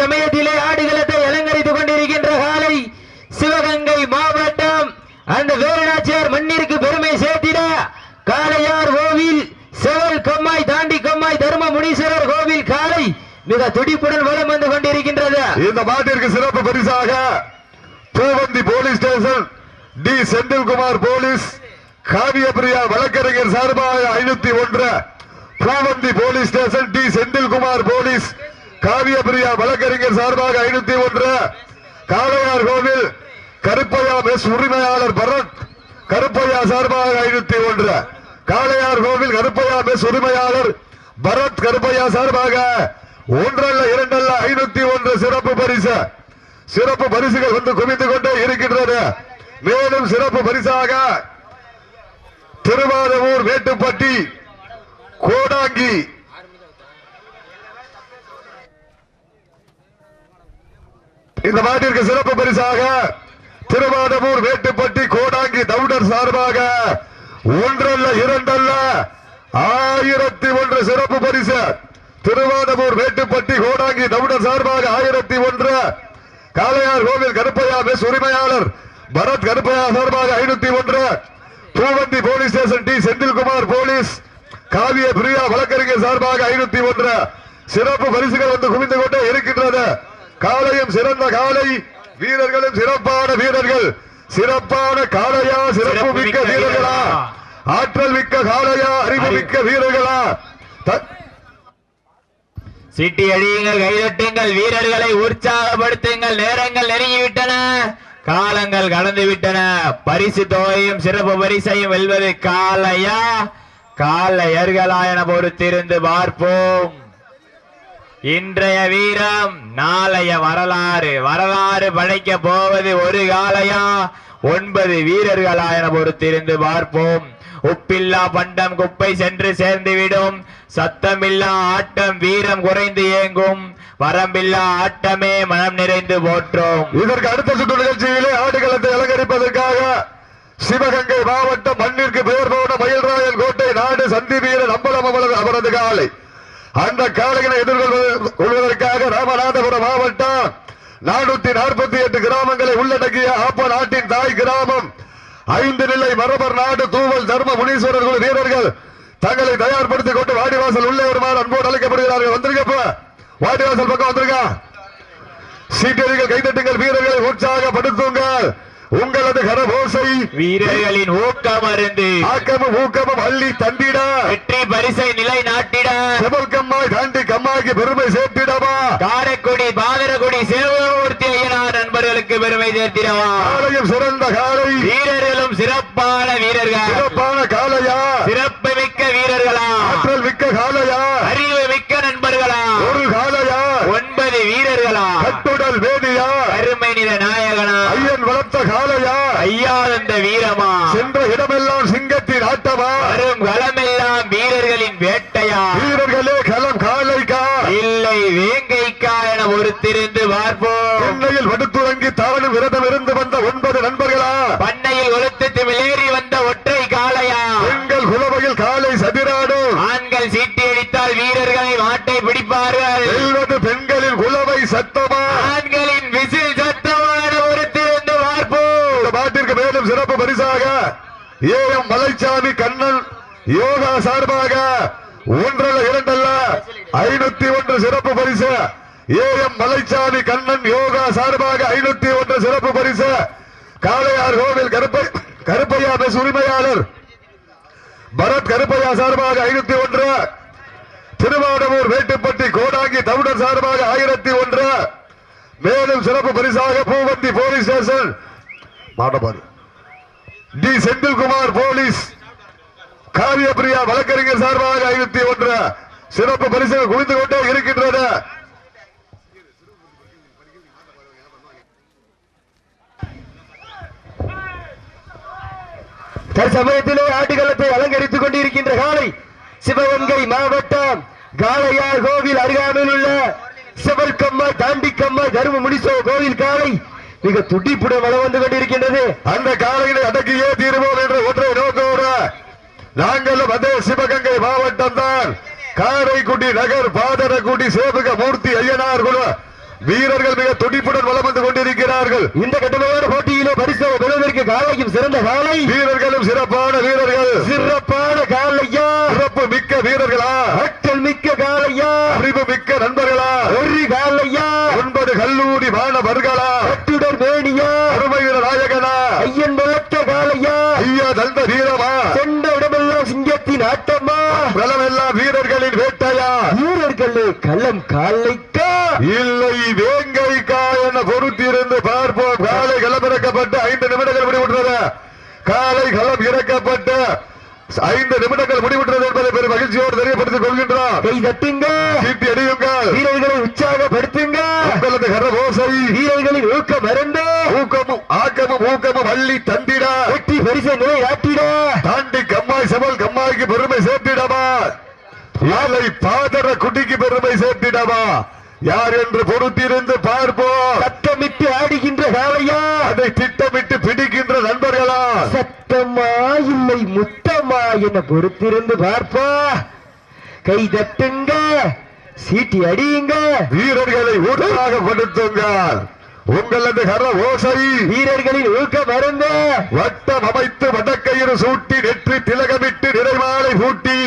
தற்சமயத்திலே ஆடுகளத்தை அலங்கரித்துக் கொண்டிருக்கின்ற காலை சிவகங்கை மாவட்டம். அந்த வேலுநாச்சியார் மண்ணிற்கு பெருமை சேர்த்திட காளையார் கோவில் செவல் கம்மாய் தாண்டி கம்மாய் தர்ம முனீஸ்வரர் கோவில் காலை மிக துடிப்புடன் வலம் வந்து கொண்டிருக்கின்றது. இந்த பாட்டிற்கு சிறப்பு பரிசாக Poovanthi police station T. Senthilkumar police Kaviyapriya வழக்கறிஞர் சார்பாக ஐநூத்தி ஒன்று. Poovanthi police station T. Senthilkumar police Kaviyapriya வழக்கறிஞர் சார்பாக ஐநூத்தி ஒன்று. காளையார் கோவில் கருப்பையா மெஸ் உரிமையாளர் பரத் கருப்பையா சார்பாக ஐநூத்தி ஒன்று. காளையார் கோவில் கருப்பையா மெஸ் உரிமையாளர் பரத் கருப்பையா சார்பாக ஒன்றல்ல இரண்டல்ல ஐநூத்தி ஒன்று சிறப்பு பரிசு. சிறப்பு பரிசுகள் வந்து குவிந்து கொண்டே இருக்கின்றது. மேலும் சிறப்பு பரிசாக திருவாரூர் மேட்டுப்பட்டி கோடாங்கி இந்த மாட்டிற்கு சிறப்பு பரிசாக திருவாடமூர் வேட்டுப்பட்டி கோடாங்கி தவுடர் சார்பாக ஒன்றல்ல இரண்டல்ல ஆயிரத்தி ஒன்று சிறப்பு பரிசு. திருவாடமூர் வேட்டுப்பட்டி கோடாங்கி தவுடர் சார்பாக ஆயிரத்தி ஒன்று. காளையார் கோவில் கருப்பையா மெஸ் உரிமையாளர் பரத் கருப்பையா சார்பாக ஐநூத்தி ஒன்று. Poovanthi police station T Senthilkumar police. Kaviya Priya வழக்கறிஞர் சார்பாக ஐநூத்தி ஒன்று. சிறப்பு பரிசுகள் வந்து குவிந்து கொண்டே இருக்கின்றது. காலையும் சிறந்த காலை வீரர்களும் சிறப்பான வீரர்கள். சிறப்பான காளையா சிறப்பு மிக்க வீரர்களா? ஆற்றல் மிக்க காளையா அறிவு மிக்க வீரர்களா? சிட்டி அடியுங்கள் கைதட்டுங்கள் வீரர்களை உற்சாகப்படுத்துங்கள் நேரங்கள் நெருங்கிவிட்டன. காலங்கள் கடந்து விட்டன பரிசு தொகையும் சிறப்பு பரிசையும் வெல்வது காலையா காலையர்களா என பொறுத்திருந்து பார்ப்போம். இன்றைய வீரம் நாளைய வரலாறு. வரலாறு படைக்க போவது ஒரு காலையா ஒன்பது வீரர்களா என பொறுத்திருந்து பார்ப்போம். உப்பில்லா பண்டம் குப்பை சென்று சேர்ந்துவிடும். சத்தமில்லா ஆட்டம் வீரம் குறைந்து ஏங்கும் வரம்பில்லா ஆட்டமே மனம் நிறைந்து போற்றோம். இதற்கு அடுத்த சுற்று நிகழ்ச்சியிலே ஆடுகளத்தை அலங்கரிப்பதற்காக சிவகங்கை மாவட்டம் மண்ணிற்கு பெயர் போன மயில்ராயன் கோட்டை நாடு சந்தி வீரர் அம்பலம் அவரது காலை. அந்த காலையினை எதிர் கொள்வதற்காக ராமநாதபுரம் மாவட்டம் நானூத்தி நாற்பத்தி எட்டு கிராமங்களை உள்ளடக்கிய ஆப்ப நாட்டின் தாய் கிராமம். ஐந்து நிலை மரபர் நாடு தூவல் தர்ம முனீஸ்வரர் குழு வீரர்கள் தங்களை தயார்படுத்திக் கொண்டு வாடிவாசல் உள்ளே வருமாறு அன்போடு அழைக்கப்படுகிறார்கள். வந்திருக்கப்ப வாடிவாசல் பக்கம் வந்திருக்கா சீட்டரிகள் கைதட்டுங்கள் வீரர்களை உற்சாகப்படுத்துங்கள். உங்களது கரபோசை வீரர்களின் ஊக்கம் அருந்து. ஆக்கமும் ஊக்கமும் அள்ளி தந்திட. வெற்றி பரிசை நிலை நாட்டிட செவல் கம்மாய் தாண்டி கம்மாய்க்கு பெருமை சேர்த்திடவா. காரைக்குடி பாதரகுடி சிவமூர்த்தி ஐயனார் நண்பர்களுக்கு பெருமை சேர்த்திடவா. காலையும் சிறந்த காலை. வீரர்களும் சிறப்பான வீரர்கள். சிறப்பான காலையா. சிறப்பு மிக்க வீரர்களா. ஆற்றல் மிக்க காலையா அறிவு மிக்க நண்பர்களா ஒரு காலையா ஒன்பது வீரர்களா கட்டுடல் வேதியா கருமை நிற நாயகனா ஐயன் வளர்த்த காலையா ஐயாதந்த வீரமா சென்ற இடமெல்லாம் சிங்கத்தின் ஆட்டமா வரும் களமெல்லாம் வீரர்களின் வேட்டையா வீரர்களே களம் காலைக்கா இல்லை வேங்கைக்கா என பொறுத்திருந்து பார்ப்போம் சென்னையில் வடுத்துறங்கி தாவணும் விரதம் இருந்து வந்த ஒன்பது நண்பர்களா? பண்ணையில் ஒழுத்து விலேறி வந்த ஒற்றை காளையா? எங்கள் குலவையில் காலை சதிராடும் ஆண்கள் சீட்டி அடித்தால் வீரர்களை மாட்டை பிடிப்பார்கள். செல்வது பெண்களின் குலவை சத்தமா? ஆண்களின் விசில் சத்தமான பொறுத்திருந்து பார்ப்போம் இந்த பாட்டிற்கு மேலும் சிறப்பு பரிசாக ஏ எம் மலைச்சாமி கண்ணன் யோகா சார்பாக ஒன்றல்ல இரண்டல்ல ஐநூத்தி ஒன்று சிறப்பு பரிசு. ஏ எம் மலைச்சாமி கண்ணன் யோகா சார்பாக ஐநூத்தி ஒன்று சிறப்பு பரிசு காளையார் கோவில் கருப்பை கருப்பையா பஸ் உரிமையாளர். பரத் கருப்பையா சார்பாக ஐநூத்தி ஒன்று. திருவாடமூர் வேட்டுப்பட்டி கோடாங்கி தமிழர் சார்பாக ஆயிரத்தி ஒன்று. மேலும் சிறப்பு பரிசாக பூவந்தி போலீஸ் ஸ்டேஷன். மாடபாடு. டி. செந்தில்குமார் போலீஸ். காரியப்பிரியா வழக்கறிஞர் சார்பாக ஐநூத்தி ஒன்று. சிறப்பு பரிசுகள் குவிந்து கொண்டே இருக்கின்றன. தற்சமயத்திலே ஆட்டுக்களத்தை அலங்கரித்துக் கொண்டிருக்கின்ற காலை சிவகங்கை மாவட்டம் காளையார் கோவில் அருகாமையில் உள்ள செவல்கம்மா தாண்டிக்கம்மா தரும முனிசோ கோவில் காலை மிக துடிப்புடன் வளம் வந்து கொண்டிருக்கின்றது. அந்த காலையினை அடக்கியே தீர்வோம் என்ற ஒற்றை நோக்கோட நாங்கள் அதே சிவகங்கை மாவட்டம் தான் காரைக்குடி நகர் பாதரக்குடி சேவக மூர்த்தி ஐயனார் குழு வீரர்கள் மிக துடிப்புடன் வலம் வந்து கொண்டிருக்கிறார்கள். இந்த கடுமையான போட்டியிலே பரிசு பெறுவதற்கு காலையும் சிறந்த காலை. வீரர்களும் சிறப்பான வீரர்கள். சிறப்பான காலையா? சிறப்பு மிக்க வீரர்களா? ஆற்றல் மிக்க காலையா? அறிவு மிக்க நண்பர்களா? ஒரு காலையா? ஒன்பது கல்லூரி மாணவர்களா? கட்டுடர் மேனியா? அருமையில நாயகனா? ஐயன் வளர்த்த காலையா? ஐயா தந்த வீரமா? சென்ற சிங்கத்தின் ஆட்டமா பலமெல்லாம் வீரர்களின் வேட்டையா. வீரர்களே களம் காலைக்கா? இல்லை வேங்கைக்கா என பொறுத்திருந்து பார்ப்போம். காலை களம் இறக்கப்பட்டு ஐந்து நிமிடங்கள் முடிவுற்றது. காலை களம் இறக்கப்பட்டு ஐந்து நிமிடங்கள் முடிவுற்றது என்பதை பெரும் மகிழ்ச்சியோடு தெரியப்படுத்திக் கொள்கின்றோம். கை தட்டுங்க சீட்டி அடியுங்கள் வீரர்களை உற்சாகப்படுத்துங்க. உங்களது கரவோசை வீரர்களின் ஊக்கம் மறந்து ஊக்கமும் ஆக்கமும் ஊக்கமும் அள்ளி தந்திட. வெற்றி பரிசை நிலையாட்டிட தாண்டி கம்மாய் செவல் கம்மாய்க்கு பெருமை சேர்த்திடவா. ஏழை பாதர குட்டிக்கு பெருமை சேர்த்திடவா. யார் என்று பொறுத்திருந்து பார்ப்போம். சத்தமிட்டு ஆடுகின்ற காலையா அதை திட்டமிட்டு பிடிக்கின்ற நண்பர்களா? சத்தமா இல்லை முத்தமா என பொறுத்திருந்து பார்ப்பா கை தட்டுங்க சீட்டி அடியுங்க. வீரர்களை உற்சாகப்படுத்துங்கள் உங்களது கர ஓசை. வீரர்களின் ஊக்கம் மறந்து வட்டம் அமைத்து வடக்கயிறு சூட்டி நெற்றி திலகமிட்டு நிறைவாளை பூட்டி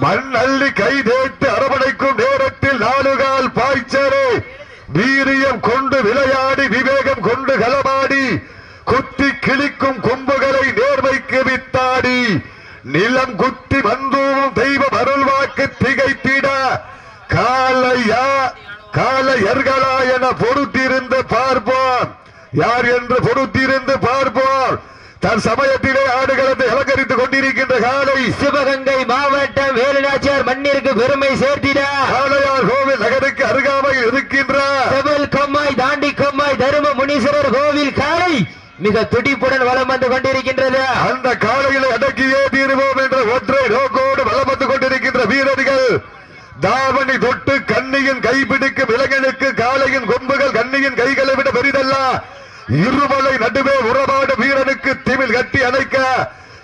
மண்ணள்ளி கைதேட்டு அரவணைக்கும் நேரத்தில் நாலுகால் பாய்ச்சலே. வீரியம் கொண்டு விளையாடி விவேகம் கொண்டு களமாடி குத்தி கிழிக்கும் கொம்புகளை நேர்மைக்கு வித்தாடி. நிலம் குத்தி வந்தூவும் தெய்வ அருள்வாக்கு திகைத்திட. காலையா காலையர்களா என பொறுத்திருந்து பார்ப்போம். யார் என்று பொறுத்திருந்து பார்ப்போம். தன் சமயத்திலே ஆடுகளத்தை அலங்கரித்துக் கொண்டிருக்கின்ற காலை சிவகங்கை மாவட்டம் வேலுநாச்சியார் மண்ணிற்கு பெருமை சேர்த்திட. காளையார் கோவில் நகருக்கு அருகாமையில் இருக்கின்ற செவல் கொம்மாய் தாண்டி கொம்மாய் தரும முனீஸ்வரர் கோவில் காலை மிக துடிப்புடன் வலம் வந்து கொண்டிருக்கின்றது. அந்த காலையில அடக்கியே தீருவோம் என்ற ஒற்றை நோக்கோடு வலம் வந்து கொண்டிருக்கின்ற வீரர்கள். தாவணி தொட்டு கண்ணியின் கைப்பிடிக்கும் இளைஞனுக்கு காளையின் கொம்புகள் கண்ணியின் கைகளை விட பெரிதல்ல. இருமலை நடுவே உறவாடு வீரனுக்கு திமில் கட்டி அணைக்க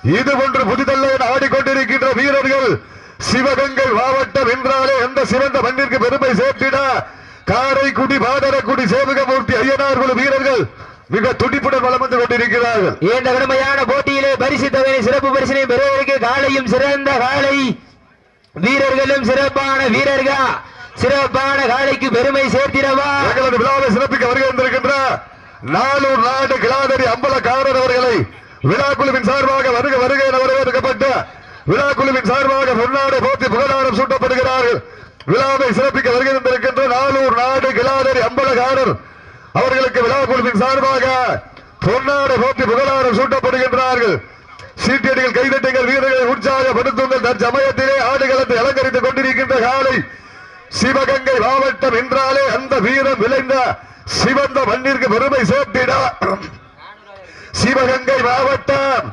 இது ஒன்று புதிதல்ல என ஆடிக்கொண்டிருக்கின்ற வீரர்கள் சிவகங்கை மாவட்டம் என்றாலே எந்த சிறந்த மண்ணிற்கு பெருமை சேர்த்திட? காரைக்குடி பாதரக்குடி சேவகமூர்த்தி ஐயனார் குழு வீரர்கள் மிக துடிப்புடன் வந்து கொண்டிருக்கிறார்கள். இந்த கடுமையான போட்டியிலே பரிசு தொகை சிறப்பு பரிசினை பெறுவதற்கு காலையும் சிறந்த காலை. வீரர்களும் சிறப்பான வீரர்கள்? சிறப்பான காலைக்கு பெருமை சேர்த்திடவா? எங்களது விழாவை சிறப்பிக்க வருகை வந்திருக்கின்ற நாளூர் நாடு கிளாதரி அம்பலக்காரர் அவர்களை விழா குழுவின் சார்பாக வருக வருக என வரவேற்கப்பட்ட விழா குழுவின் சார்பாக பொன்னாடு போத்தி புகழாரம் சூட்டப்படுகிறார்கள். விழாவை சிறப்பிக்க வருகை வந்திருக்கின்ற நாலூர் நாடு கிலாதரி அம்பலகாரர் அவர்களுக்கு விழா குழுவின் சார்பாக பொன்னாடு போத்தி புகழாரம் சூட்டப்படுகின்றார்கள். சீட்டியடிகள் கைதட்டுங்கள் வீரர்களை உற்சாகப்படுத்துங்கள். தற்சமயத்திலே ஆடுகளத்தை அலங்கரித்துக் கொண்டிருக்கின்ற காலை சிவகங்கை மாவட்டம் என்றாலே அந்த வீரம் விளைந்த சிவந்த மண்ணிற்கு பெருமை சேர்த்திட. சிவகங்கை மாவட்டம்.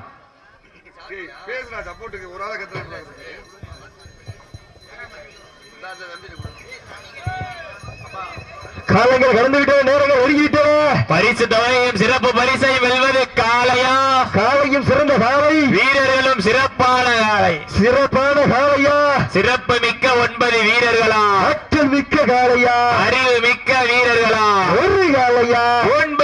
காலங்கள் கடந்து விட்டன நேரங்கள் ஒதுக்கிவிட்டன பரிசு தொகையும் சிறப்பு பரிசை வெல்வது காளையா? காலையும் சிறந்த காலை வீரர்களும் சிறப்பான காளை. சிறப்பான காலையா சிறப்பு மிக்க ஒன்பது வீரர்களா? ஆற்றல் மிக்க காலையா அறிவு மிக்க வீரர்களா? ஒரு காலையா ஒன்பது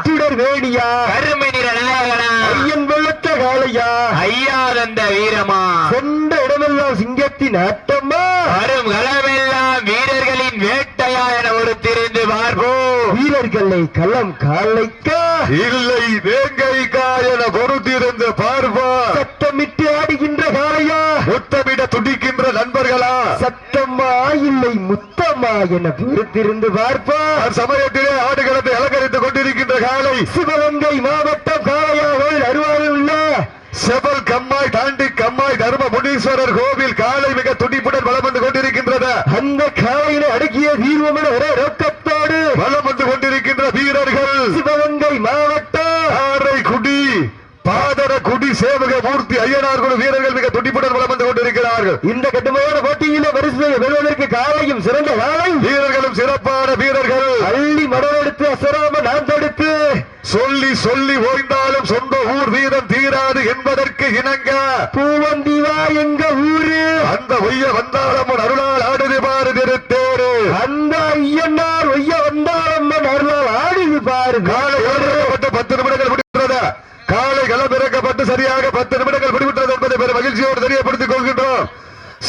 கட்டுடர் வேணியா கருமை நிற நாயகனா ஐயன் வெள்ளத்த காலையா ஐயா தந்த வீரமா. சென்ற இடமெல்லாம் சிங்கத்தின் ஆட்டமா. வரும் களமெல்லாம் வீரர்களின் வேட்டையா என ஒரு திரிந்து பார்ப்போம். வீரர்களை களம் காலைக்கா இல்லை வேங்கைக்கா என பொறுத்திருந்து பார்ப்போம். சத்தமிட்டு ஆடுகின்ற காளையா. முத்தமிட துடிக்கின்ற நண்பர்களா. சத்தமா இல்லை முத்தமா என பொறுத்திருந்து பார்ப்பா சமயத்திலே ஆடுகளத்தை அலங்கரித்துக் கொண்டிருக்கின்ற காலை சிவகங்கை மாவட்டம் காளையாவில் அருவாவில் உள்ள செவல் கம்மாய் தாண்டி கம்மாய் தர்ம முனீஸ்வரர் கோவில் காலை மிக துடிப்புடன் வளம் வந்து கொண்டிருக்கின்றது. அந்த காலையில அடக்கிய தீர்வம் என ஒரே நோக்கத்தோடு வலம் வந்து கொண்டிருக்கின்ற வீரர்கள். சிவகங்கை மாவட்டம் காரைக்குடி பாதர குடி சேவக மூர்த்தி ஐயனார் குழு வீரர்கள் மிக துடிப்புடன் வளம் வந்து கொண்டிருக்கிறார்கள் இந்த கடுமையான போட்டியிலே வரிசையை வெல்வதற்கு காளையும் சிறந்த காளை வீரர்களும் சிறப்பான வீரர்கள். அள்ளி மடலெடுத்து அசராம நான் தடுத்து சொல்லி சொல்லி ஓய்ந்தாலும் சொந்த ஊர் வீரம் தீராது என்பதற்கு இணங்க. பூவந்திவா எங்க ஊரு? அந்த ஒய்ய வந்தாலும் அருளால் ஆடுது பாரு திருத்தேரு. அந்த ஐயனார் ஆறு காலை களமிறக்கப்பட்டு பத்து நிமிடங்கள் களமிறக்கப்பட்டு சரியாக பத்து நிமிடங்கள் முடிவுற்றது என்பதை பெரும் மகிழ்ச்சியோடு தெரியப்படுத்திக் கொள்கின்றோம்.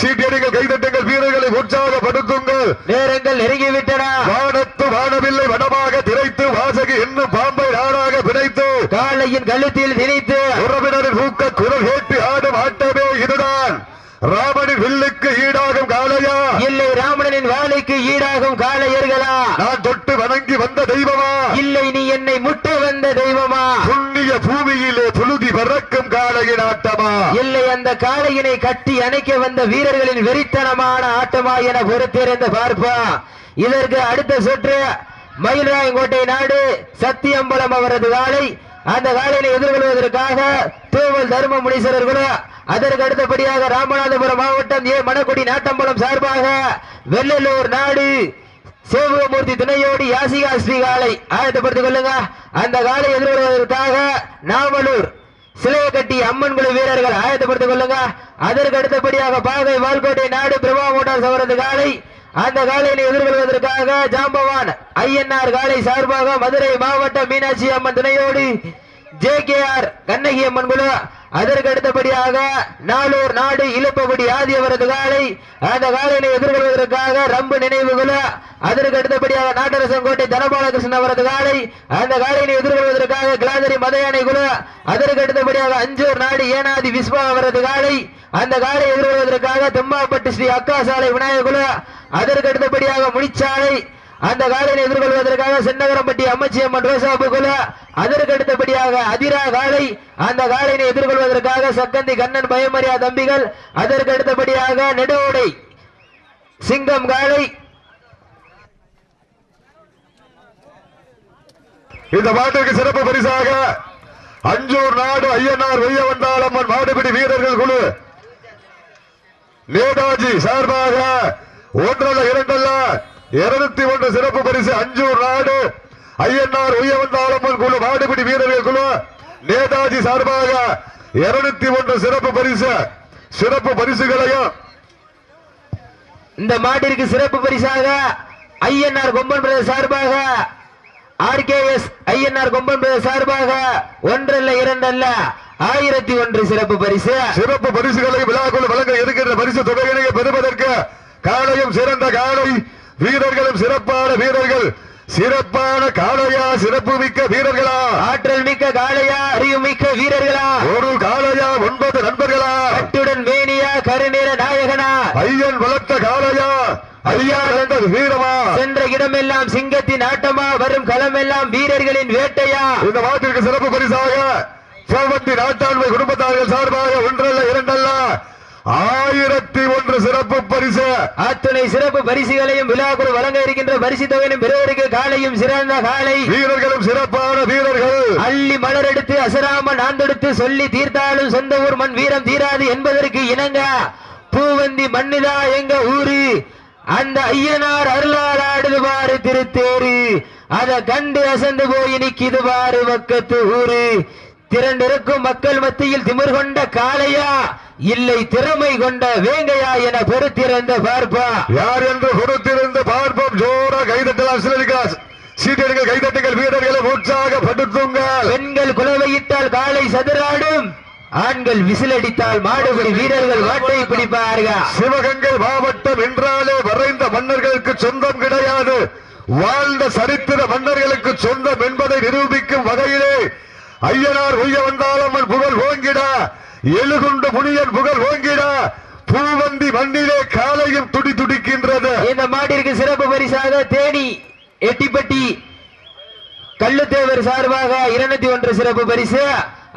சீட்டியடிகள் கைதட்டுங்கள் வீரர்களை உற்சாகப்படுத்துங்கள். நேரங்கள் நெருங்கிவிட்டன. வானத்து வானவில்லை வடமாக திரைத்து வாசகி என்னும் பாம்பை நாடாக பிணைத்து. காளையின் கழுத்தில் திணித்து. உறவினரின் ஊக்க குரல் கேட்டு ஆடும் ஆட்டமே இதுதான். ராமனின் வில்லுக்கு ஈடாகும் காளையா? இல்லை ராமணனின் வாழைக்கு ஈடாகும் காளையர்களா? நான் தொட்டு வணங்கி வந்த தெய்வமா? இல்லை நீ என்னை முட்ட வந்த தெய்வமா? புண்ணிய பூமியிலே அழுதி பறக்கும் காளையின் ஆட்டமா? இல்லை அந்த காளையினை கட்டி அணைக்க வந்த வீரர்களின் வெறித்தனமான ஆட்டமா என பொறுத்திருந்து பார்ப்பா இதற்கு அடுத்த சுற்று மயில்ராயங்கோட்டை நாடு சத்தியம்பலம் அவரது காலை அந்த காலையினை எதிர்கொள்வதற்காக தூவல் தர்ம முனீஸ்வரர் அதற்கு அடுத்தபடியாக ராமநாதபுரம் மாவட்டம் ஏ. மணக்குடி நாட்டம்பலம் சார்பாக வெள்ளலூர் நாடு சிவமூர்த்தி துணையோடு யாசிகா ஸ்ரீ காலை ஆயத்தப்படுத்திக் கொள்ளுங்க. அந்த காலை எதிர்கொள்வதற்காக நாமலூர் சிலையை கட்டி அம்மன் குழு வீரர்கள் ஆயத்தப்படுத்திக் கொள்ளுங்க. அதற்கு அடுத்தபடியாக பாகை வால்கோட்டை நாடு பிரபா மோட்டார்ஸ் அவரது காலை அந்த காலையினை எதிர்கொள்வதற்காக ஜாம்பவான் ஐஎன்ஆர் காலை சார்பாக மதுரை மாவட்ட மீனாட்சி அம்மன் துணையோடு J K R Kannagi Amman குழு அதற்கு அடுத்தபடியாக நாளூர் நாடு இழுப்பபடி ஆதி அவரது காலை அந்த காலையினை எதிர்கொள்வதற்காக ரம்பு நினைவுகள அதற்கு அடுத்தபடியாக நாட்டரசங்கோட்டை தனபாலகிருஷ்ணன் அவரது காலை அந்த காலையினை எதிர்கொள்வதற்காக கிளாதரி மதயானை குழு அதற்கு அடுத்தபடியாக அஞ்சூர் நாடு ஏனாதி விஸ்வா அவரது காலை அந்த காலை எதிர்கொள்வதற்காக தெம்மாப்பட்டு ஸ்ரீ அக்கா சாலை விநாயகுல குழு அதற்கு அடுத்தபடியாக முனிச்சாலை அந்த காலையை எதிர்கொள்வதற்காக சென்னகரம்பட்டி அம்மச்சியம்மன் ரோசாபு குழு அதற்கு அடுத்தபடியாக அதிரா காலை அந்த காலையை எதிர்கொள்வதற்காக சக்கந்தி கண்ணன் பயமரியா தம்பிகள் அதற்கு அடுத்தபடியாக நெடுவோடை சிங்கம் காலை இந்த பாட்டிற்கு சிறப்பு பரிசாக அஞ்சூர் நாடு ஐயனார் வெய்ய வந்தாளம்மன் மாடுபிடி வீரர்கள் குழு. நேதாஜி சார்பாக ஒன்றல்ல இரண்டல்ல இருநூத்தி ஒன்று சிறப்பு பரிசு அஞ்சூர் நாடு. ஐயனார் உய்ய வந்தாளம்மன் குழு மாடுபிடி வீரர்கள் குழு. நேதாஜி சார்பாக இருநூத்தி ஒன்று சிறப்பு பரிசு. சிறப்பு பரிசுகளையும் இந்த மாட்டிற்கு சிறப்பு பரிசாக ஐஎன்ஆர் கொம்பன் பிரதேச சார்பாக ஆர்கேஎஸ் ஐஎன்ஆர் கொம்பன் பிரதேச சார்பாக ஒன்றல்ல இரண்டல்ல ஆயிரத்தி ஒன்று சிறப்பு பரிசு. சிறப்பு பரிசுகளை விழாக்குள் வழங்க இருக்கின்ற பரிசு தொகையினை பெறுவதற்கு காலையும் சிறந்த காலை வீரர்களும் சிறப்பான வீரர்கள். சிறப்பான காளையா சிறப்பு மிக்க வீரர்களா. ஆற்றல் மிக்க காளையா அறிவு மிக்க வீரர்களா. ஒரு காளையா ஒன்பது நண்பர்களா. கட்டுடன் மேனியா கருநிற நாயகனா. ஐயன் வளர்த்த காளையா ஐயா என்ற வீரமா. சென்ற இடமெல்லாம் சிங்கத்தின் ஆட்டமா வரும் களமெல்லாம் வீரர்களின் வேட்டையா. இந்த மாட்டிற்கு சிறப்பு பரிசாக சோமந்தி நாட்டாண்மை குடும்பத்தார்கள் சார்பாக ஒன்றல்ல இரண்டல்ல ஆயிரத்தி ஒன்று சிறப்பு பரிசு. அத்துணை சிறப்பு பரிசுகளையும் விழாக்குள் வழங்க இருக்கின்ற பரிசு தொகையிலும் பெறுவதற்கு காலையும் சிறந்த காலை. வீரர்களும் சிறப்பான வீரர்கள். அள்ளி மலரெடுத்து அசராம நாந்தெடுத்து சொல்லி தீர்த்தாலும் சொந்த ஊர் மண் வீரம் தீராது என்பதற்கு இணங்க பூவந்தி மண்ணுதா எங்க ஊரு? அந்த ஐயனார் அருளால் ஆடுது பாரு திருத்தேரு. அத கண்டு அசந்து போய் நிக்குது பாரு பக்கத்து ஊரு. திரண்டிருக்கும் மக்கள் மத்தியில் திமிர் கொண்ட காளையா? இல்லை திறமை கொண்ட வேங்கையா என பொறுத்திருந்த பார்ப்பா. யார் என்று பொறுத்திருந்து பார்ப்போம். ஜோரா கைதட்டலாம் சிலரிக்கா சீட்டர்கள் கைதட்டுங்கள் வீரர்களை உற்சாகப்படுத்துங்கள் பெண்கள் குலவையிட்டால் காலை சதுராடும் ஆண்கள் விசிலடித்தால் மாடுபிடி வீரர்கள் வாட்டை பிடிப்பார்கள். சிவகங்கை மாவட்டம் என்றாலே வரைந்த மன்னர்களுக்கு சொந்தம் கிடையாது. வாழ்ந்த சரித்திர மன்னர்களுக்கு சொந்தம் என்பதை நிரூபிக்கும் வகையிலே ஐயனார் உய்ய வந்தாலம்மன் புகழ் ஓங்கிட எழுகுண்டு புனியன் புகழ் ஓங்கிட பூவந்தி மண்ணிலே காலையும் துடி துடிக்கின்றது. இந்த மாட்டிற்கு சிறப்பு பரிசாக தேனி எட்டிப்பட்டி கள்ளுத்தேவர் சார்பாக இருநூத்தி ஒன்று சிறப்பு பரிசு.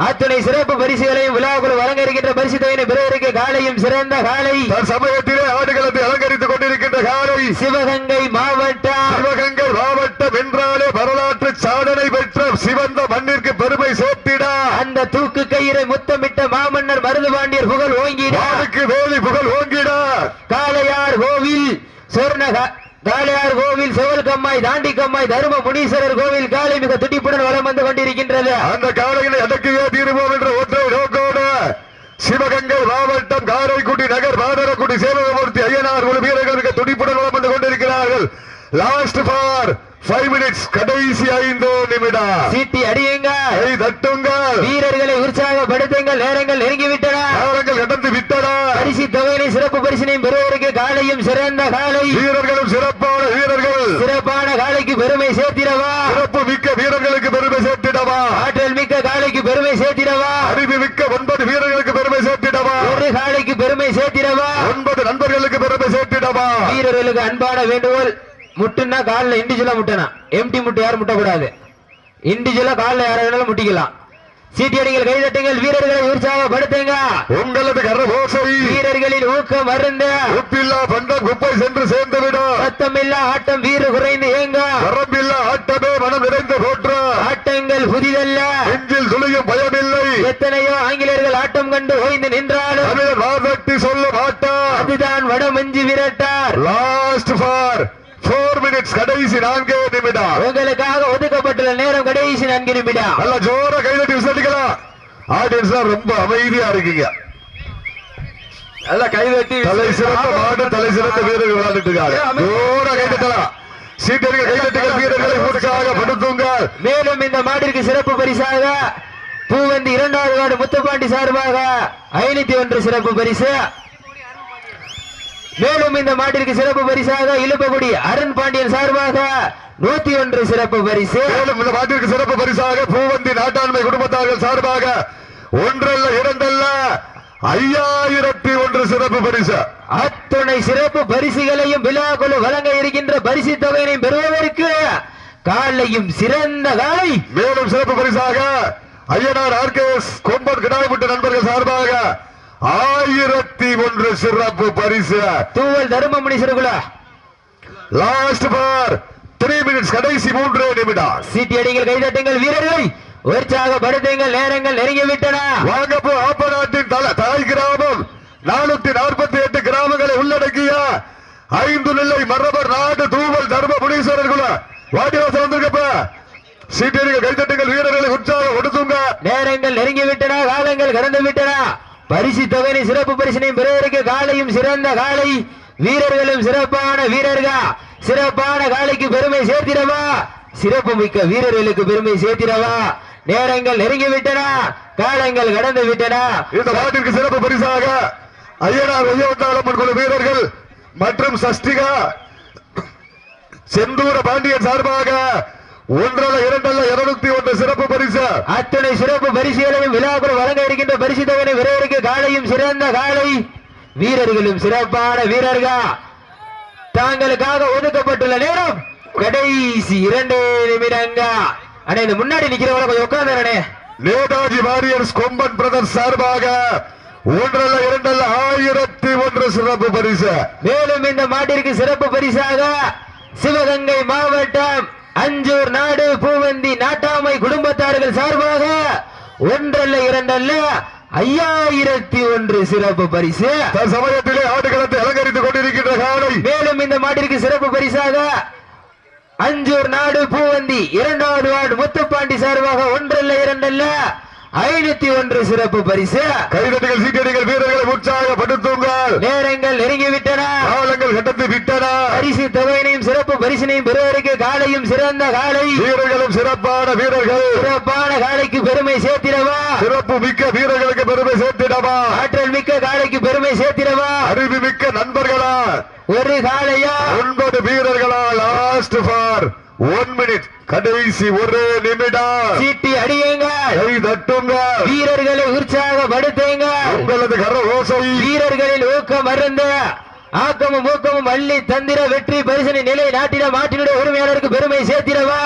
அத்துணை சிறப்பு பரிசுகளையும் விழாக்குள் வழங்க இருக்கின்ற பரிசு தொகையினை பெறுவதற்கு காலையும் சிறந்த காலை. சமயத்திலே ஆடுகளத்தை அலங்கரித்துக் கொண்டிருக்கின்ற காலை. சிவகங்கை மாவட்டம். சிவகங்கை மாவட்டம் என்றாலே வரலாற்று சாதனை பெற்ற சிவந்த மண்ணிற்கு பெருமை சேர்த்திட. அந்த தூக்கு கயிறை முத்தமிட்ட மாமன்னர் மருதுபாண்டியர் புகழ் ஓங்கிட. வானுக்கு வேலி புகழ் ஓங்கிட. காளையார் கோவில் சொர்ணக காளையார் கோவில் செவல் கம்மாய் தாண்டி கம்மாய் தரும முனீஸ்வரர் கோவில் காலை மிக துடிப்புடன் வலம் வந்து கொண்டிருக்கின்றது. அந்த காலையில எதற்கையே தீருவோம் என்ற ஒற்றை நோக்கோடு சிவகங்கை மாவட்டம் காரைக்குடி நகர் பாதரக்குடி சேவகமூர்த்தி ஐயனார் குழு வீரர்கள் மிக துடிப்புடன் வளம் வந்து கொண்டிருக்கிறார்கள் லாஸ்ட் பார் ஃபைவ் மினிட்ஸ் கடைசி ஐந்து நிமிடம். சீட்டி அடியுங்க. கை தட்டுங்கள் வீரர்களை உற்சாகப்படுத்துங்கள் நேரங்கள் நெருங்கிவிட்டன. நேரங்கள் கடந்து விட்டன. பரிசு தொகையினை சிறப்பு பரிசினையும் பெறுவதற்கு காலையும் சிறந்த காலை. வீரர்களும் சிறப்பான வீரர்கள். சிறப்பான காலைக்கு பெருமை சேர்த்திடவா. சிறப்பு மிக்க வீரர்களுக்கு பெருமை சேர்த்திடவா. ஆற்றல் மிக்க காலைக்கு பெருமை சேர்த்திடவா. அறிவு மிக்க ஒன்பது வீரர்களுக்கு பெருமை சேர்த்திடவா. ஒரு காலைக்கு பெருமை சேர்த்திடவா. ஒன்பது நண்பர்களுக்கு பெருமை சேர்த்திடவா. வீரர்களுக்கு அன்பான வேண்டுகோள். முட்டுன்னா காலில் இண்டிஜுவலா முட்டணும். எம்டி முட்டு யாரும் முட்டக்கூடாது. இண்டிஜுவலா காலில் யார வேணாலும் முட்டிக்கலாம். சீட்டியடிகள் கைதட்டுங்கள் வீரர்களை உற்சாகப்படுத்துங்க. உங்களது கரபோசை வீரர்களின் ஊக்கம் அருந்த. உப்பில்லா பண்டம் குப்பை சென்று சேர்ந்துவிடும் சத்தமில்லா ஆட்டம் வீறு குறைந்து ஏங்க வரம்பில்லா ஆட்டமே மனம் நிறைந்து போற்ற. ஆட்டங்கள் புதிதல்ல. நெஞ்சில் துளியும் பயமில்லை. எத்தனையோ ஆங்கிலேயர்கள் ஆட்டம் கண்டு ஓய்ந்து நின்றாலும். தமிழர் வாதட்டி சொல்ல மாட்டார். அதுதான் வடமஞ்சு விரட்டார். லாஸ்ட் ஃபார் போர் மினிட்ஸ் கடைசி நான்கே நிமிடம். உங்களுக்காக ஒதுக்கப்பட்டுள்ள நேரம் கடைசி நான்கு நிமிடம். நல்ல ஜோர கைதட்டி விசாரிக்கலாம் ஆடியன்ஸ் ரொம்ப அமைதியா இருக்கீங்க. நல்லா கைதட்டி தலை சிறந்த மாடு தலை சிறந்த வீரர்கள் விளையாடிட்டு இருக்காங்க ஜோர கைதட்டலாம் சீட்டர்கள் கைதட்டுகள் வீரர்களை உற்சாகப்படுத்துங்கள் மேலும் இந்த மாட்டிற்கு சிறப்பு பரிசாக பூவந்தி இரண்டாவது வார்டு முத்துப்பாண்டி சார்பாக ஐநூத்தி ஒன்று சிறப்பு பரிசு. மேலும் இந்த மாட்டிற்கு சிறப்பு பரிசாக இழுப்பகுடி அருண் பாண்டியன் சார்பாக நூத்தி ஒன்று சிறப்பு பரிசு. மேலும் இந்த மாட்டிற்கு சிறப்பு பரிசாக பூவந்தி நாட்டாண்மை குடும்பத்தார்கள் சார்பாக ஒன்றல்ல இரண்டல்ல ஐயாயிரத்தி ஒன்று சிறப்பு பரிசு. அத்துணை சிறப்பு பரிசுகளையும் விழாக்குழு வழங்க இருக்கின்ற பரிசு தொகையினையும் பெறுவதற்கு காலையும் சிறந்த காலை. மேலும் சிறப்பு பரிசாக ஐயனார் ஆர்கேஎஸ் கொம்பன் கிடாமுட்ட நண்பர்கள் சார்பாக ஆயிரத்தி ஒன்று சிறப்பு பரிசு. தூவல் தருமமணி சிறுகுலா. லாஸ்ட் பார் த்ரீ மினிட்ஸ் கடைசி மூன்று நிமிடம். சீட்டி அடிங்கள் கைதட்டுங்கள் வீரர்கள் உற்சாகப்படுத்துங்கள் நேரங்கள் நெருங்கிவிட்டன வாங்கப்போ ஆப்ப நாட்டின் தல தாய் கிராமம். நானூத்தி நாற்பத்தி எட்டு கிராமங்களை உள்ளடக்கிய ஐந்து நிலை மரபர் நாடு தூவல் தர்ம முனீஸ்வரர் குல வாடிவாசம் வந்திருக்கப்ப. சீட்டியடிகள் கைதட்டுங்கள் வீரர்களை உற்சாகம் கொடுத்துங்க நேரங்கள் நெருங்கிவிட்டன காலங்கள் கடந்து விட்டன. பரிசு தொகையை சிறப்பு பரிசினையும் பெறுவதற்கு காலையும் சிறந்த காலை. வீரர்களும் சிறப்பான வீரர்கள்? சிறப்பான காலைக்கு பெருமை சேர்த்திடவா? சிறப்பு மிக்க வீரர்களுக்கு பெருமை சேர்த்திடவா? நேரங்கள் நெருங்கி விட்டனா. காலங்கள் கடந்து விட்டன. இந்த நாட்டிற்கு சிறப்பு பரிசாக ஐயனார் ஐயவட்டாளம்மன் குழு வீரர்கள் மற்றும் சஷ்டிகா செந்தூர பாண்டியன் சார்பாக ஒன்றல்ல இரண்டல்ல இருநூத்தி ஒன்று சிறப்பு பரிசு. அத்தனை சிறப்பு பரிசுகளையும் விழாக்குள் வழங்க இருக்கின்ற பரிசு தொகையை விரைவிற்கு காலையும் சிறந்த காலை. வீரர்களும் சிறப்பான வீரர்கள். தாங்களுக்காக ஒதுக்கப்பட்டுள்ள நேரம் கடைசி இரண்டு நிமிடங்க. அண்ணே இந்த முன்னாடி நிக்கிறவங்க கொஞ்சம் உட்கார்ந்தானே நேதாஜி வாரியர்ஸ் கொம்பன் பிரதர்ஸ் சார்பாக ஒன்றல்ல இரண்டல்ல ஆயிரத்தி ஒன்று சிறப்பு பரிசு. மேலும் இந்த மாட்டிற்கு சிறப்பு பரிசாக சிவகங்கை மாவட்டம் அஞ்சூர் நாடு பூவந்தி நாட்டாமை குடும்பத்தார்கள் சார்பாக ஒன்றல்ல இரண்டல்ல ஐயாயிரத்தி ஒன்று சிறப்பு பரிசு. தற்சமயத்திலே ஆடுகளத்தை அலங்கரித்துக் கொண்டிருக்கின்ற காலை. மேலும் இந்த மாட்டிற்கு சிறப்பு பரிசாக அஞ்சூர் நாடு பூவந்தி இரண்டாவது வார்டு முத்துப்பாண்டி சார்பாக ஒன்றல்ல இரண்டல்ல ஐநூத்தி ஒன்று சிறப்பு பரிசு. கைதட்டிகள் சீட்டடிகள் வீரர்களை உற்சாகப்படுத்துங்கள் நேரங்கள் நெருங்கிவிட்டன காலங்கள் கட்டத்து விட்டன. பரிசு தொகையினையும் சிறப்பு பரிசினையும் பெறுவதற்கு காலையும் சிறந்த காலை. வீரர்களும் சிறப்பான வீரர்கள். சிறப்பான காலைக்கு பெருமை சேர்த்திடவா? சிறப்பு மிக்க வீரர்களுக்கு பெருமை சேர்த்திடவா? ஆற்றல் மிக்க காலைக்கு பெருமை சேர்த்திடவா? அறிவு மிக்க நண்பர்களா? ஒரு காலையா? ஒன்பது வீரர்களா லாஸ்ட் ஃபார் ஒன் மினிட் கடைசி ஒரு நிமிடம். சீட்டி அடியுங்க. கை தட்டுங்க. வீரர்களை உற்சாகப்படுத்துங்க உங்களது கர ஓசை. வீரர்களின் ஊக்கம் அருந்த ஆக்கமும் ஊக்கமும் அள்ளி தந்திர வெற்றி பரிசனை நிலை நாட்டின மாட்டினுடைய உரிமையாளருக்கு பெருமை சேர்த்திடவா?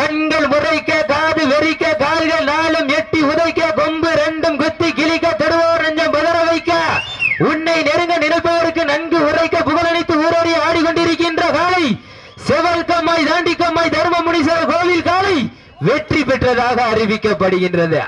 கண்கள் முறைக்க காது வெறிக்க கால்கள் நாளும் எட்டி உதைக்க கொம்பு ரெண்டும் குத்தி கிழிக்க தடுவோர் நெஞ்சம் பதற வைக்க உன்னை நெருங்க நினைப்பவருக்கு நன்கு உரைக்க புகழனைத்து ஊரோடி ஆடிக்கொண்டிருக்கின்ற காலை செவல் கம்மாய் தாண்டி கம்மாய் தர்ம முனீஸ்வரர் கோவில் காலை வெற்றி பெற்றதாக அறிவிக்கப்படுகின்றது.